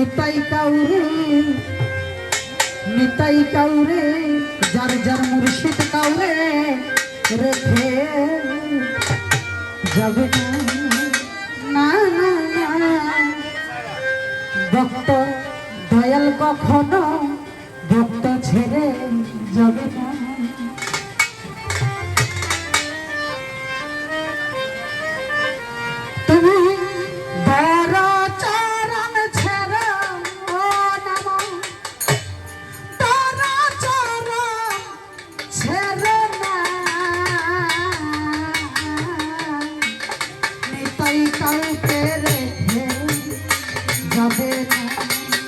নিতাই কাউরে নিতাই কাউরে, যার যার মুর্শিদ কাউরে, রেখে যাবে না। ভক্ত দয়াল কখনো ভক্ত ছেড়ে যাবে না। Música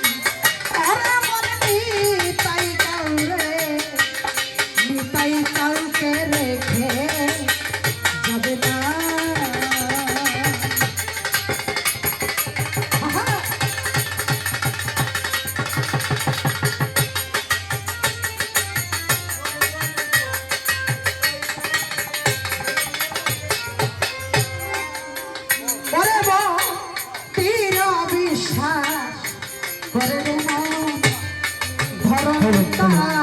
Thank you.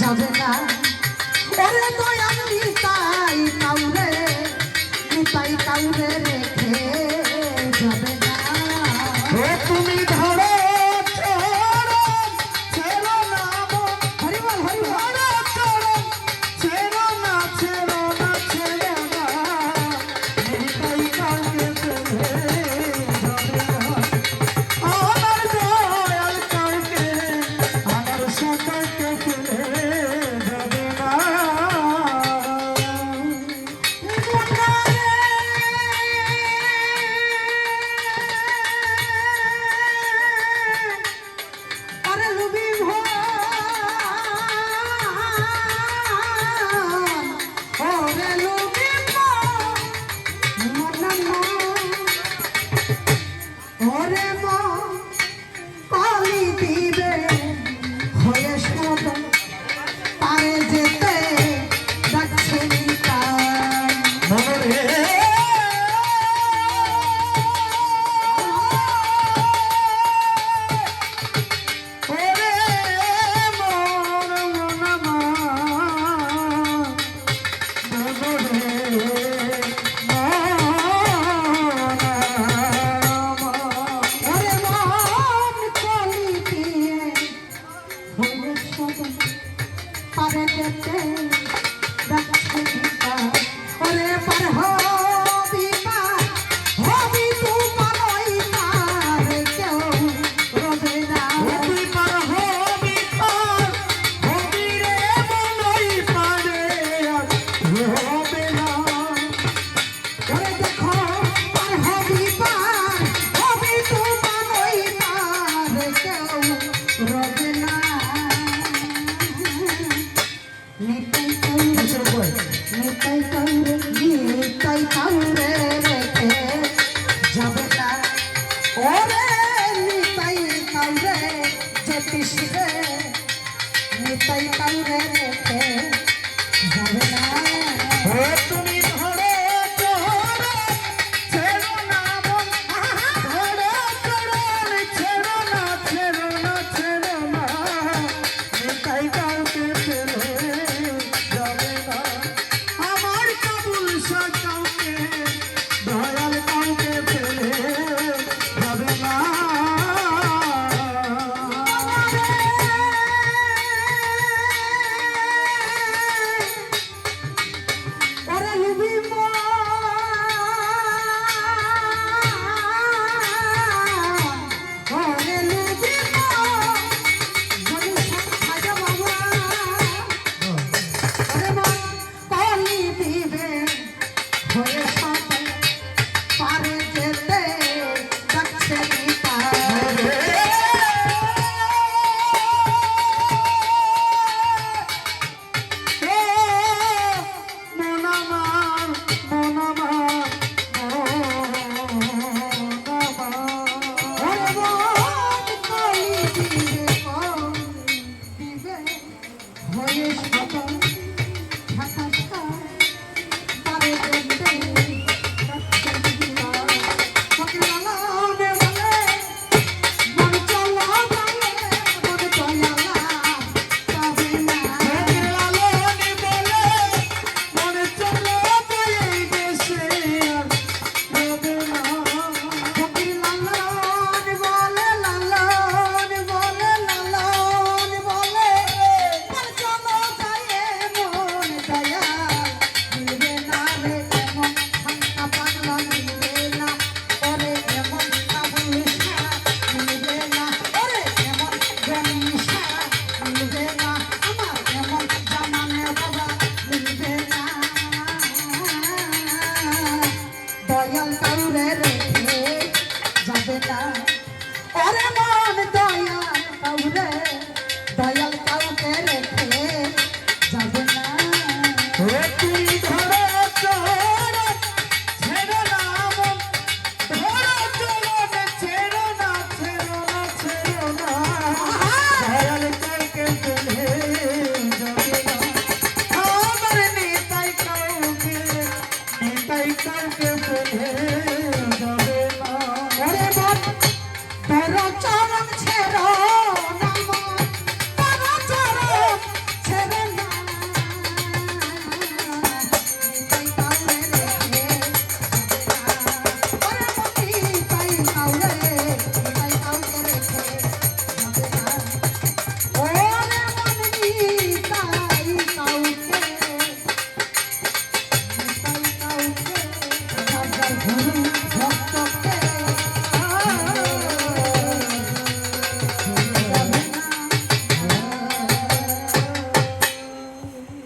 যাবে না। ওরে